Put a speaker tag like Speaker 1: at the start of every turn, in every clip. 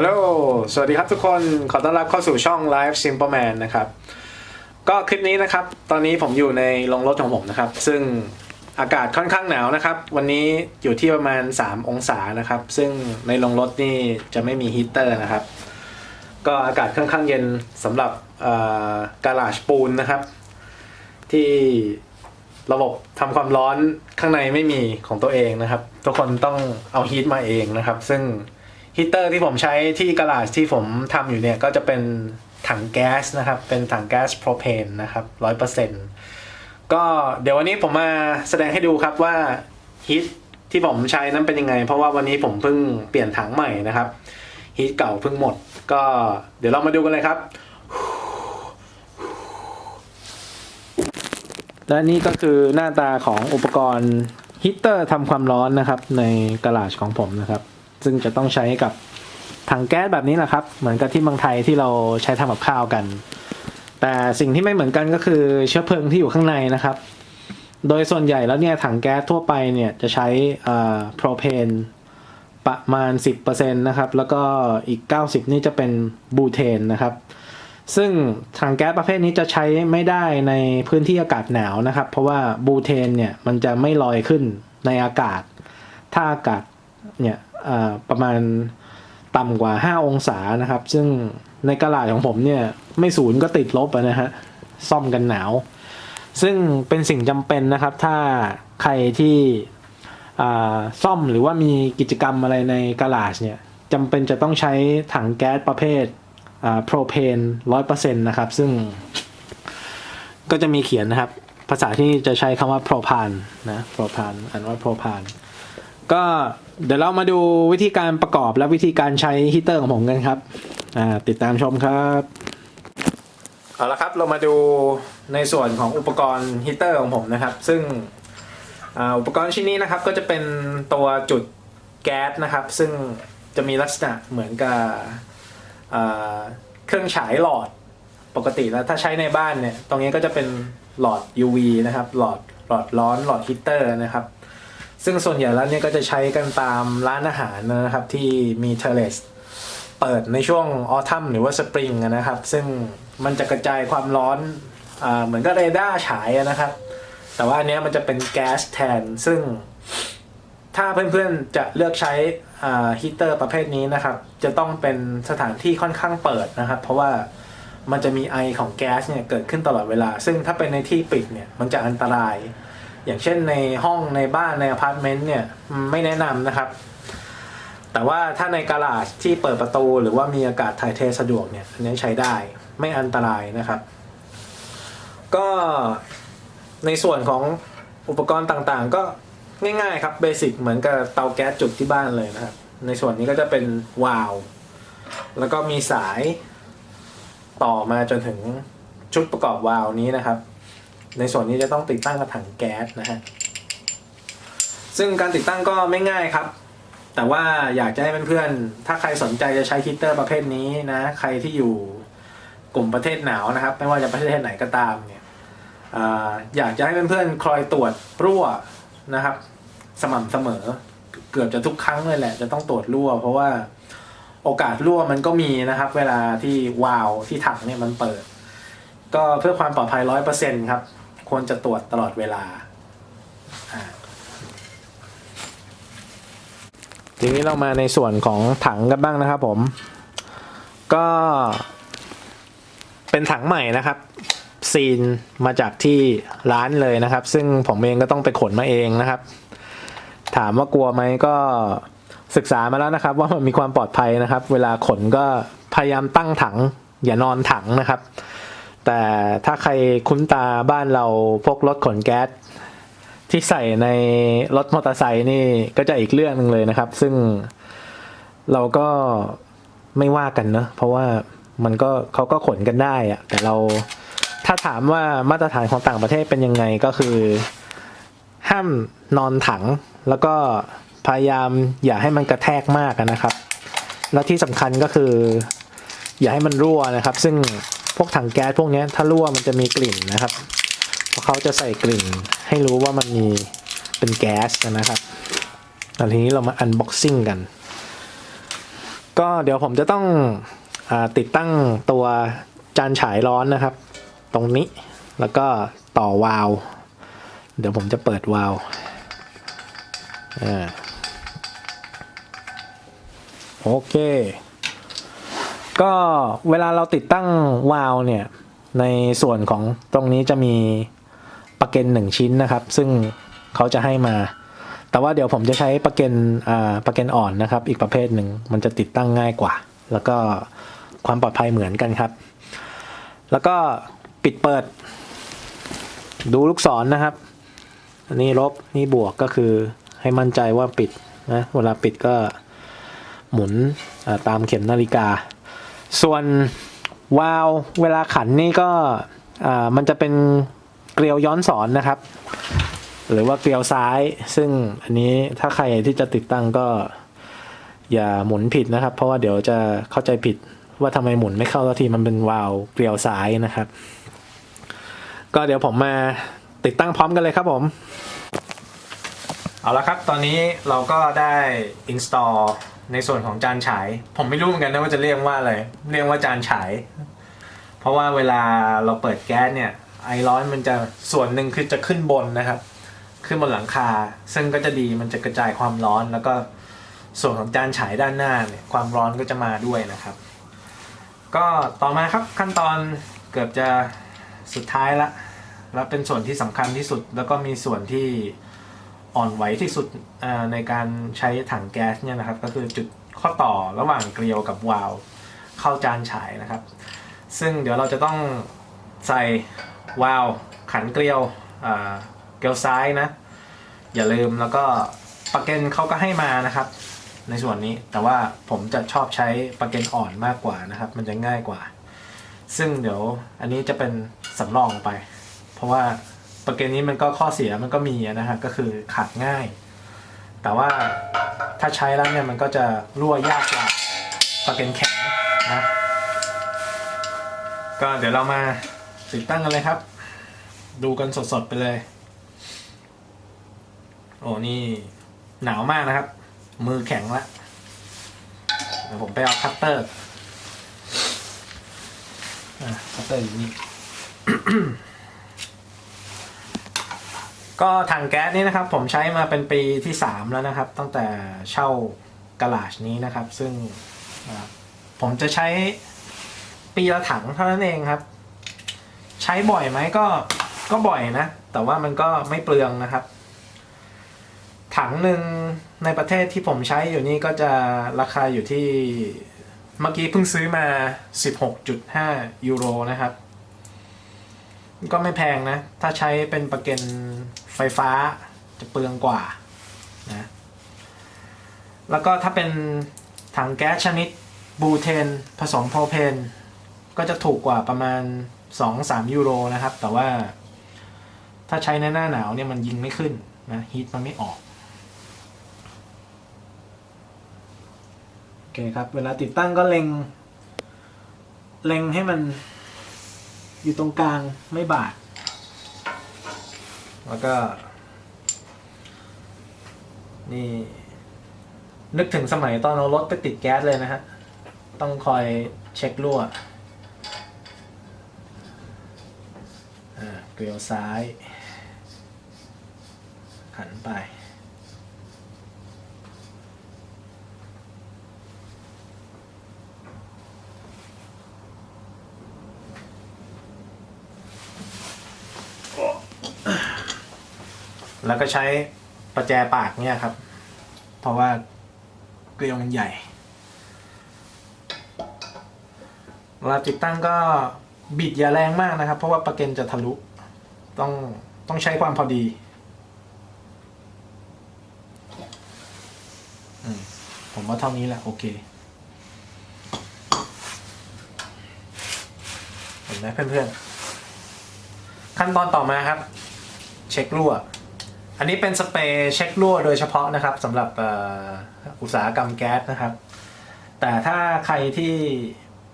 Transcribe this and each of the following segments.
Speaker 1: ฮัลโหล สวัสดีครับทุกคน ขอต้อนรับเข้าสู่ช่อง Live Simple Man นะครับ ก็คลิปนี้นะครับ ตอนนี้ผมอยู่ในโรงรถของผมนะครับ ซึ่งอากาศค่อนข้างหนาวนะครับ วันนี้อยู่ที่ประมาณ 3 องศานะครับ ซึ่งในโรงรถนี่จะไม่มีฮีตเตอร์นะครับ ก็อากาศค่อนข้างเย็นสำหรับการาจปูนนะครับ ที่ระบบทำความร้อนข้างในไม่มีของตัวเองนะครับ ทุกคนต้องเอาฮีทมาเองนะครับ ซึ่ง ฮีเตอร์ที่ผมใช้ที่กระลาดที่ผมทำอยู่เนี่ย ก็จะเป็นถังแก๊สนะครับ เป็นถังแก๊สโพรเพนนะครับร้อยเปอร์เซ็นต์ก็เดี๋ยววันนี้ผมมาแสดงให้ดูครับว่าฮีทที่ผมใช้นั้นเป็นยังไง เพราะว่าวันนี้ผมเพิ่งเปลี่ยนถังใหม่นะครับฮีทเก่าเพิ่งหมด ก็เดี๋ยวเรามาดูกันเลยครับ และนี่ก็คือหน้าตาของอุปกรณ์ฮีเตอร์ทำความร้อนนะครับในกระลาจของผมนะครับ ซึ่งจะต้องใช้กับถังแก๊สแบบนี้แหละครับ เหมือนกับที่เมืองไทยที่เราใช้ทำกับข้าวกัน แต่สิ่งที่ไม่เหมือนกันก็คือเชื้อเพลิงที่อยู่ข้างในนะครับ โดยส่วนใหญ่แล้วเนี่ยถังแก๊สทั่วไปเนี่ยจะใช้โพรเพนประมาณ 10%นะครับ แล้วก็อีก 90 นี่จะเป็นบูเทนนะครับ ซึ่งถังแก๊สประเภทนี้จะใช้ไม่ได้ในพื้นที่อากาศหนาวนะครับ เพราะว่าบูเทนเนี่ยมันจะไม่ลอยขึ้นในอากาศ ถ้าอากาศเนี่ย ประมาณต่ำกว่า 5 องศานะครับ ซึ่งในกระดาษของผมเนี่ยไม่ศูนย์ก็ติดลบนะฮะซ่อมกันหนาว ซึ่งเป็นสิ่งจำเป็นนะครับ ถ้าใครที่ซ่อมหรือว่ามีกิจกรรมอะไรในกระดาษเนี่ยจำเป็นจะต้องใช้ถังแก๊สประเภทโพรเพนร้อยเปอร์เซ็นต์นะครับ ซึ่งก็จะมีเขียนนะครับ ภาษาที่จะใช้คำว่าโพรพานนะโพรพานอ่านว่าโพรพานก็ เดี๋ยวเรามาดูวิธีการประกอบและวิธีการใช้ฮีตเตอร์ของผมกันครับติดตามชมครับเอาละครับเรามาดูในส่วนของอุปกรณ์ฮีตเตอร์ของผมนะครับ ซึ่งอ,อุปกรณ์ชิ้นนี้นะครับก็จะเป็นตัวจุดแก๊สนะครับ ซึ่งจะมีลักษณะเหมือนกับเครื่องฉายหลอดปกติแล้วถ้าใช้ในบ้านเนี่ยตรงนี้ก็จะเป็นหลอด UV นะครับหลอดหลอดร้อนหลอดฮีตเตอร์นะครับ ซึ่งส่วนใหญ่แล้วเนี่ยก็จะใช้กันตามร้านอาหารนะครับที่มีเทเลสเปิดในช่วงออทัมหรือว่าสปริงนะครับ ซึ่งมันจะกระจายความร้อนอเหมือนกับเรดาร์ฉายนะครับ แต่ว่าอันเนี้ยมันจะเป็นแก๊สแทน ซึ่งถ้าเพื่อนๆจะเลือกใช้ฮีเตอร์ประเภทนี้นะครับ จะต้องเป็นสถานที่ค่อนข้างเปิดนะครับ เพราะว่ามันจะมีไอของแก๊สเนี่ยเกิดขึ้นตลอดเวลา ซึ่งถ้าเป็นในที่ปิดเนี่ยมันจะอันตราย อย่างเช่นในห้องในบ้านในอพาร์ตเมนต์เนี่ยไม่แนะนำนะครับ แต่ว่าถ้าในกาลาจที่เปิดประตูหรือว่ามีอากาศถ่ายเทสะดวกเนี่ยอันนี้ใช้ได้ไม่อันตรายนะครับ ก็ในส่วนของอุปกรณ์ต่างๆ ก็ง่ายๆครับเบสิกเหมือนกับเตาแก๊สจุดที่บ้านเลยนะครับ ในส่วนนี้ก็จะเป็นวาล์วแล้วก็มีสายต่อมาจนถึงชุดประกอบวาล์วนี้นะครับ ในส่วนนี้จะต้องติดตั้งกระถังแก๊สนะฮะซึ่งการติดตั้งก็ไม่ง่ายครับ แต่ว่าอยากจะให้เพื่อนๆ ถ้าใครสนใจจะใช้ฮีตเตอร์ประเภทนี้นะ ใครที่อยู่กลุ่มประเทศหนาวนะครับ ไม่ว่าจะประเทศไหนก็ตามเนี่ยออยากจะให้เพื่อนๆ คอยตรวจรั่วนะครับ สม่ำเสมอ เกือบจะทุกครั้งเลยแหละ จะต้องตรวจรั่ว เพราะว่าโอกาสรั่วมันก็มีนะครับ เวลาที่วาล์วที่ถังเนี่ยมันเปิด ก็เพื่อความปลอดภัยร้อยเปอร์เซ็นครับ ควรจะตรวจตลอดเวลา ทีนี้เรามาในส่วนของถังกันบ้างนะครับผม ก็เป็นถังใหม่นะครับ ซีนมาจากที่ร้านเลยนะครับ ซึ่งผมเองก็ต้องไปขนมาเองนะครับ ถามว่ากลัวไหมก็ศึกษามาแล้วนะครับ ว่ามันมีความปลอดภัยนะครับ เวลาขนก็พยายามตั้งถัง อย่านอนถังนะครับ แต่ถ้าใครคุ้นตาบ้านเราพวกรถขนแก๊สที่ใส่ในรถมอเตอร์ไซค์นี่ก็จะอีกเรื่องหนึงเลยนะครับ ซึ่งเราก็ไม่ว่ากันเนะเพราะว่ามันก็เขาก็ขนกันได้อะแต่เราถ้าถามว่ามาตรฐานของต่างประเทศเป็นยังไงก็คือ ห้ามนอนถัง แล้วก็พยายามอย่าให้มันกระแทกมากนะครับ แล้วที่สำคัญก็คือ อย่าให้มันรั่วนะครับ ซึ่ง พวกถังแก๊สพวกนี้ถ้ารั่วมันจะมีกลิ่นนะครับ เพราะเขาจะใส่กลิ่นให้รู้ว่ามันมีเป็นแก๊สนะครับตอนทีนี้เรามาอันบ็อกซิ่งกัน ก็เดี๋ยวผมจะต้องอติดตั้งตัวจานฉายร้อนนะครับ ตรงนี้แล้วก็ต่อวาล์วเดี๋ยวผมจะเปิดวาล์วอาโอเค ก็เวลาเราติดตั้งวาล์วเนี่ย ในส่วนของตรงนี้จะมีปลั๊กเกนหนึ่งชิ้นนะครับ ซึ่งเขาจะให้มา แต่ว่าเดี๋ยวผมจะใช้ปลั๊กเกนอ่าปลั๊กเกนอ่อนนะครับ อีกประเภทหนึ่งมันจะติดตั้งง่ายกว่า แล้วก็ความปลอดภัยเหมือนกันครับ แล้วก็ปิดเปิด ดูลูกศรนนะครับอันนี้ลบนี่บวกก็คือให้มั่นใจว่าปิดนะเวลาปิดก็หมุนตามเข็มนาฬิกา ส่วนวาล์วเวลาขันนี่ก็มันจะเป็นเกลียวย้อนสอนนะครับ หรือว่าเกลียวซ้าย ซึ่งอันนี้ถ้าใครที่จะติดตั้งก็อย่าหมุนผิดนะครับ เพราะว่าเดี๋ยวจะเข้าใจผิดว่าทำไมหมุนไม่เข้าสักทีมันเป็นวาล์วเกลียวซ้ายนะครับ ก็เดี๋ยวผมมาติดตั้งพร้อมกันเลยครับผม เอาละครับ ตอนนี้เราก็ได้ install ในส่วนของจานฉาย ผมไม่รู้เหมือนกันนะว่าจะเรียกว่าอะไร เรียกว่าจานฉาย เพราะว่าเวลาเราเปิดแก๊สเนี่ย ไอร้อนมันจะส่วนหนึ่งคือจะขึ้นบนนะครับ ขึ้นบนหลังคา ซึ่งก็จะดีมันจะกระจายความร้อนแล้วก็ส่วนของจานฉายด้านหน้าเนี่ยความร้อนก็จะมาด้วยนะครับ ก็ต่อมาครับขั้นตอนเกือบจะสุดท้ายละแล้วเป็นส่วนที่สำคัญที่สุด แล้วก็มีส่วนที่ อ่อนไหวที่สุดในการใช้ถังแก๊สเนี่ยนะครับ ก็คือจุดข้อต่อระหว่างเกลียวกับวาล์วเข้าจานฉายนะครับ ซึ่งเดี๋ยวเราจะต้องใส่วาล์วขันเกลียวเกลียวซ้ายนะ อย่าลืมแล้วก็ปลั๊กเกนเขาก็ให้มานะครับ ในส่วนนี้แต่ว่าผมจะชอบใช้ปลั๊กเกนอ่อนมากกว่านะครับ มันจะง่ายกว่า ซึ่งเดี๋ยวอันนี้จะเป็นสำรองไป เพราะว่า ปลั๊กเกนนี้มันก็ข้อเสียมันก็มีนะฮะก็คือขาดง่าย แต่ว่าถ้าใช้แล้วเนี่ยมันก็จะรั่วยากกว่าปลั๊กเกนแข็งนะก็เดี๋ยวเรามาติดตั้งกันเลยครับ ดูกันสดๆไปเลย โอ้นี่หนาวมากนะครับ มือแข็งละเดี๋ยวผมไปเอาคัตเตอร์อะคัตเตอร์อยู่นี่ ก็ถังแก๊สนี้นะครับผมใช้มาเป็นปีที่สามแล้วนะครับ ตั้งแต่เช่ากะลาชนี้นะครับ ซึ่งผมจะใช้ปีละถังเท่านั้นเองครับ ใช้บ่อยไหมก็ก็บ่อยนะ แต่ว่ามันก็ไม่เปลืองนะครับ ถังหนึ่งในประเทศที่ผมใช้อยู่นี่ก็จะราคาอยู่ที่เมื่อกี้เพิ่งซื้อมา 16.5 ยูโรนะครับ ก็ไม่แพงนะ ถ้าใช้เป็นประเกัน ไฟฟ้าจะเปลืองกว่านะแล้วก็ถ้าเป็นถังแก๊สชนิดบูเทนผสมโพรเพนก็จะถูกกว่าประมาณ 2-3 ยูโรนะครับ แต่ว่าถ้าใช้ในหน้าหนาวเนี่ยมันยิงไม่ขึ้นนะฮีทมันไม่ออกโอเคครับ เวลาติดตั้งก็เล็ง เล็งให้มันอยู่ตรงกลางไม่บาด แล้วก็ นี่ นึกถึงสมัยตอนเอารถไปติดแก๊สเลยนะฮะ ต้องคอยเช็ครั่วอ่าเกลียวซ้าย หันไป แล้วก็ใช้ประแจปากเนี่ยครับ เพราะว่าเกลียวมันใหญ่เวลาติดตั้งก็บิดอย่าแรงมากนะครับ เพราะว่าประเกันจะทะลุต้องต้องใช้ความพอดีอืผมว่าเท่านี้แหละ โอเคเห็นไหมเพื่อนๆ ขั้นตอนต่อมาครับ เช็ครั่ว อันนี้เป็นสเปรย์เช็ครั่วโดยเฉพาะนะครับสำหรับอุตสาหกรรมแก๊สนะครับ แต่ถ้าใครที่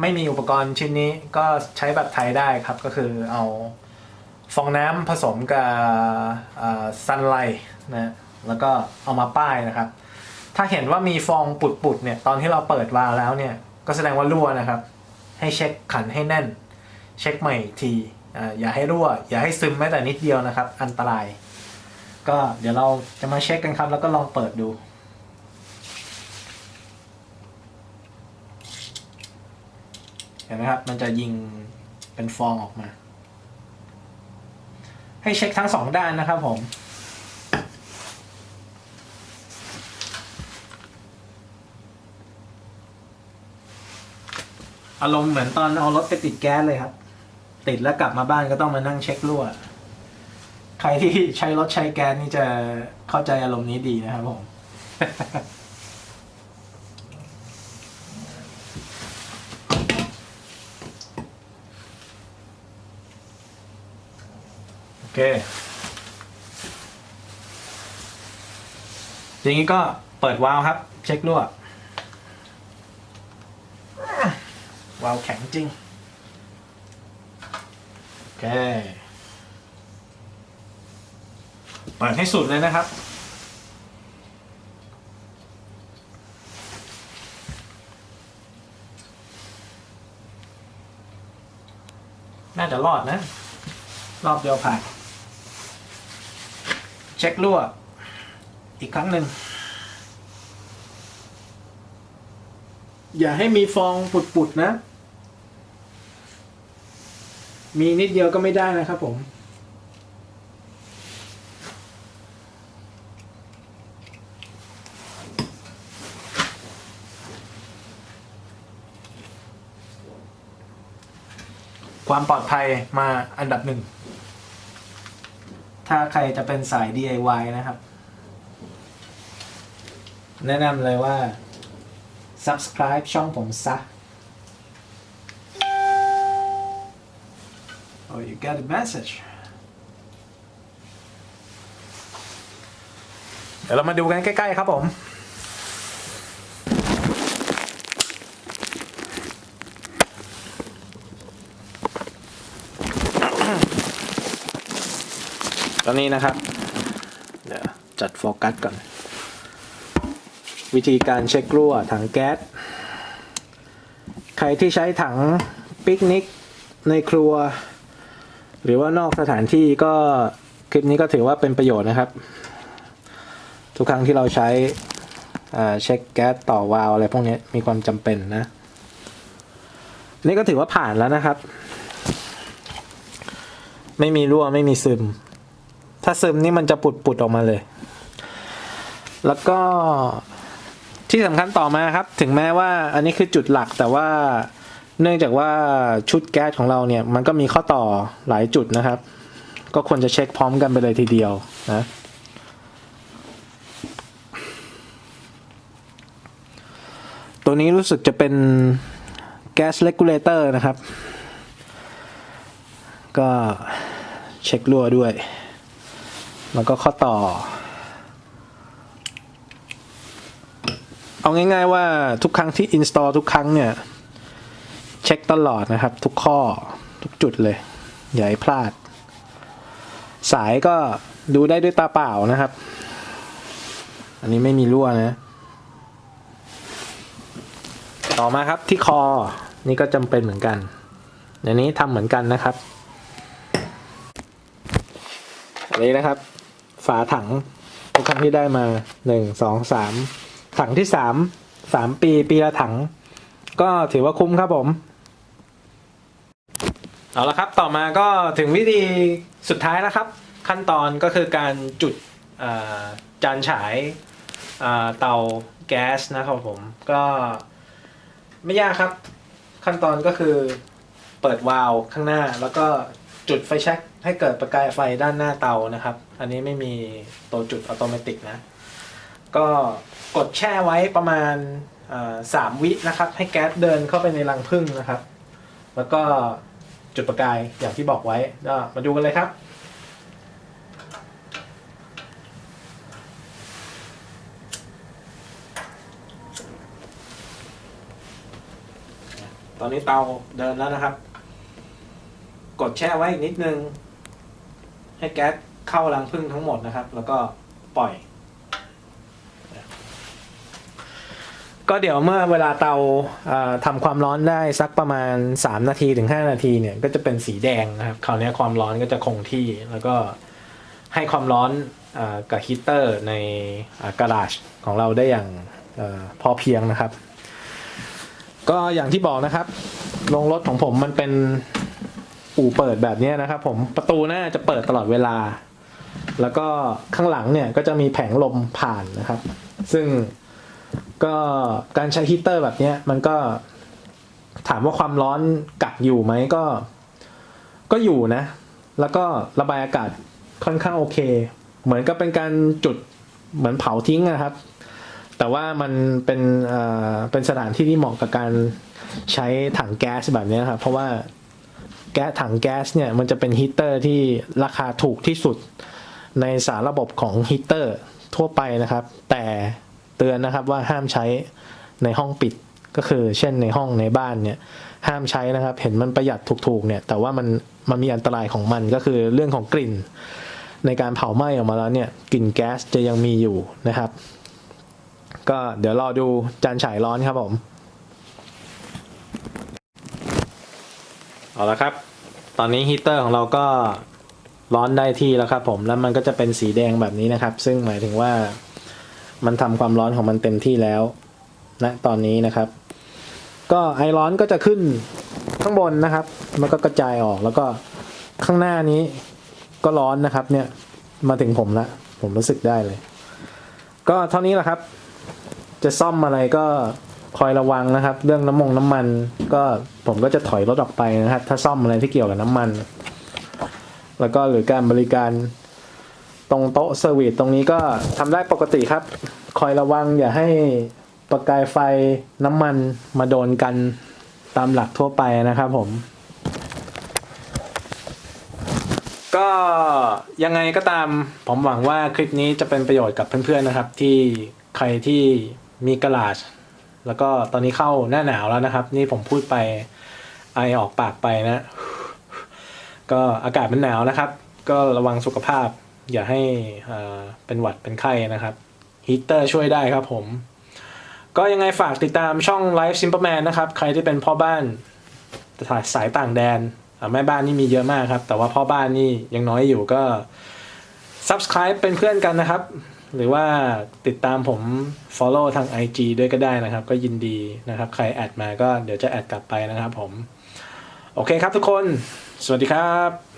Speaker 1: ไม่มีอุปกรณ์ชิ้นนี้ก็ใช้แบบไทยได้ครับ ก็คือเอาฟองน้ำผสมกับซันไลท์นะแล้วก็เอามาป้ายนะครับ ถ้าเห็นว่ามีฟองปุดๆเนี่ยตอนที่เราเปิดวาล์วแล้วเนี่ยก็แสดงว่ารั่วนะครับ ให้เช็คขันให้แน่น เช็คใหม่ทีออย่าให้รั่ว อย่าให้ซึมแม้แต่นิดเดียวนะครับ อันตราย ก็เดี๋ยวเราจะมาเช็คกันครับ แล้วก็ลองเปิดดู เห็นไหมครับ มันจะยิงเป็นฟองออกมา ให้เช็คทั้งสองด้านนะครับผมอารมณ์เหมือนตอนเอารถไปติดแก๊สเลยครับ ติดแล้วกลับมาบ้านก็ต้องมานั่งเช็ครั่ว ใครที่ใช้รถใช้แก๊สนี่จะเข้าใจอารมณ์นี้ดีนะครับผม โอเค อย่างนี้ก็เปิดวาล์วครับ เช็ครั่ววาล์วแข็งจริง โอเค เปิดให้สุดเลยนะครับ น่าจะรอดนะ รอบเดียวผ่าน เช็ครั่ว อีกครั้งหนึ่ง อย่าให้มีฟองปุดๆนะ มีนิดเดียวก็ไม่ได้นะครับผม ความปลอดภัยมาอันดับหนึ่ง ถ้าใครจะเป็นสาย DIY นะครับ แนะนำเลยว่า subscribe ช่องผมซะ Oh you got a message เดี๋ยวเรามาดูกันใกล้ ๆ ครับผม อนนี้นะครับ เดี๋ยวจัดโฟกัสก่อน วิธีการเช็ครั่วถังแก๊ส ใครที่ใช้ถังปิกนิกในครัว หรือว่านอกสถานที่ก็คลิปนี้ก็ถือว่าเป็นประโยชน์นะครับ ทุกครั้งที่เราใช้เช็คแก๊สต่อวาล์วอะไรพวกนี้มีความจำเป็นนะ นี่ก็ถือว่าผ่านแล้วนะครับ ไม่มีรั่วไม่มีซึม ถ้าซึมนี่มันจะปุดปุดๆออกมาเลย แล้วก็ที่สำคัญต่อมาครับ ถึงแม้ว่าอันนี้คือจุดหลักแต่ว่าเนื่องจากว่าชุดแก๊สของเราเนี่ยมันก็มีข้อต่อหลายจุดนะครับ ก็ควรจะเช็คพร้อมกันไปเลยทีเดียวนะตัวนี้รู้สึกจะเป็นแก๊สเลกูลเลเตอร์นะครับ ก็เช็ครั่วด้วย แล้วก็ข้อต่อ เอาง่ายๆว่าทุกครั้งที่ install ทุกครั้งเนี่ย เช็คตลอดนะครับ ทุกข้อทุกจุดเลย อย่าให้พลาด สายก็ดูได้ด้วยตาเปล่านะครับ อันนี้ไม่มีรั่วนะ ต่อมาครับที่คอ นี่ก็จำเป็นเหมือนกันอันนี้ทำเหมือนกันนะครับอันนี้นะครับาถังทุกครั้งที่ได้มาหนึ่งสองสามถังที่สามสามปีปีละถัง ก็ถือว่าคุ้มครับผมเอาละครับต่อมาก็ถึงวิธีสุดท้ายแล้วครับ ขั้นตอนก็คือการจุดจานฉายเตาแก๊สนะครับผมก็ไม่ยากครับ ขั้นตอนก็คือเปิดวาล์วข้างหน้า แล้วก็จุดไฟแช็กให้เกิดประกายไฟด้านหน้าเตานะครับ อันนี้ไม่มีตัวจุดอัตโนมัตินะ ก็กดแช่ไว้ประมาณสามวินะครับ ให้แก๊สเดินเข้าไปในรังผึ้งนะครับ แล้วก็จุดประกายอย่างที่บอกไว้ก็มาดูกันเลยครับตอนนี้เตาเดินแล้วนะครับ กดแช่ไว้อีกนิดนึง ให้แก๊ส เข้ารังผึ้งทั้งหมดนะครับ แล้วก็ปล่อย ก็เดี๋ยวเมื่อเวลาเตาทำความร้อนได้สักประมาณ 3 นาทีถึง 5 นาทีเนี่ยก็จะเป็นสีแดงนะครับคราวนี้ความร้อนก็จะคงที่แล้วก็ให้ความร้อนอกับฮีตเตอร์ในกราจของเราได้อย่างอพอเพียงนะครับ ก็อย่างที่บอกนะครับโรงรถของผมมันเป็นอู่เปิดแบบนี้นะครับ ผมประตูหน้าจะเปิดตลอดเวลา แล้วก็ข้างหลังเนี่ยก็จะมีแผงลมผ่านนะครับ ซึ่งก็การใช้ฮีเตอร์แบบนี้มันก็ถามว่าความร้อนกักอยู่ไหมก็ ก็อยู่นะ แล้วก็ระบายอากาศค่อนข้างโอเค เหมือนกับเป็นการจุดเหมือนเผาทิ้งนะครับ แต่ว่ามันเป็นเอ่อเป็นสถานที่ที่เหมาะกับการใช้ถังแก๊สแบบนี้ครับเพราะว่าแก๊สถังแก๊สเนี่ยมันจะเป็นฮีเตอร์ที่ราคาถูกที่สุด ในสารระบบของฮีตเตอร์ทั่วไปนะครับ แต่เตือนนะครับว่าห้ามใช้ในห้องปิดก็คือเช่นในห้องในบ้านเนี่ยห้ามใช้นะครับ เห็นมันประหยัดถูกๆเนี่ยแต่ว่ามันมันมีอันตรายของมันก็คือเรื่องของกลิ่น ในการเผาไหม้ออกมาแล้วเนี่ยกลิ่นแก๊สจะยังมีอยู่นะครับ ก็เดี๋ยวรอดูจานฉายร้อนครับผมเอาละครับ ตอนนี้ฮีเตอร์ของเราก็ ร้อนได้ที่แล้วครับผมแล้วมันก็จะเป็นสีแดงแบบนี้นะครับ ซึ่งหมายถึงว่ามันทำความร้อนของมันเต็มที่แล้วนะตอนนี้นะครับ ก็ไอร้อนก็จะขึ้นข้างบนนะครับ มันก็กระจายออกแล้วก็ข้างหน้านี้ก็ร้อนนะครับ เนี่ยมาถึงผมละผมรู้สึกได้เลย ก็เท่านี้แหละครับ จะซ่อมอะไรก็คอยระวังนะครับ เรื่องน้ำมงน้ำมัน ก็ผมก็จะถอยรถออกไปนะครับ ถ้าซ่อมอะไรที่เกี่ยวกับน้ำมัน แล้วก็หรือการบริการตรงโต๊ะเซอร์วิสตรงนี้ก็ทำได้ปกติครับ คอยระวังอย่าให้ประกายไฟน้ำมันมาโดนกันตามหลักทั่วไปนะครับผม ก็ยังไงก็ตามผมหวังว่าคลิปนี้จะเป็นประโยชน์กับเพื่อนๆนะครับ ที่ใครที่มีกระลาชแล้วก็ตอนนี้เข้าหน้าหนาวแล้วนะครับ นี่ผมพูดไปไอออกปากไปนะ ก็อากาศมันหนาวนะครับ ก็ระวังสุขภาพ อย่าให้เป็นหวัดเป็นไข้นะครับฮีเตอร์ช่วยได้ครับผม ก็ยังไงฝากติดตามช่อง Life Simple Man นะครับ ใครที่เป็นพ่อบ้านสายต่างแดนแม่บ้านนี่มีเยอะมากครับ แต่ว่าพ่อบ้านนี่ยังน้อยอยู่ก็ Subscribe เป็นเพื่อนกันนะครับ หรือว่าติดตามผม Follow ทาง IG ด้วยก็ได้นะครับ ก็ยินดีนะครับ ใครแอดมาก็เดี๋ยวจะแอดกลับไปนะครับผม โอเคครับทุกคน สวัสดีครับ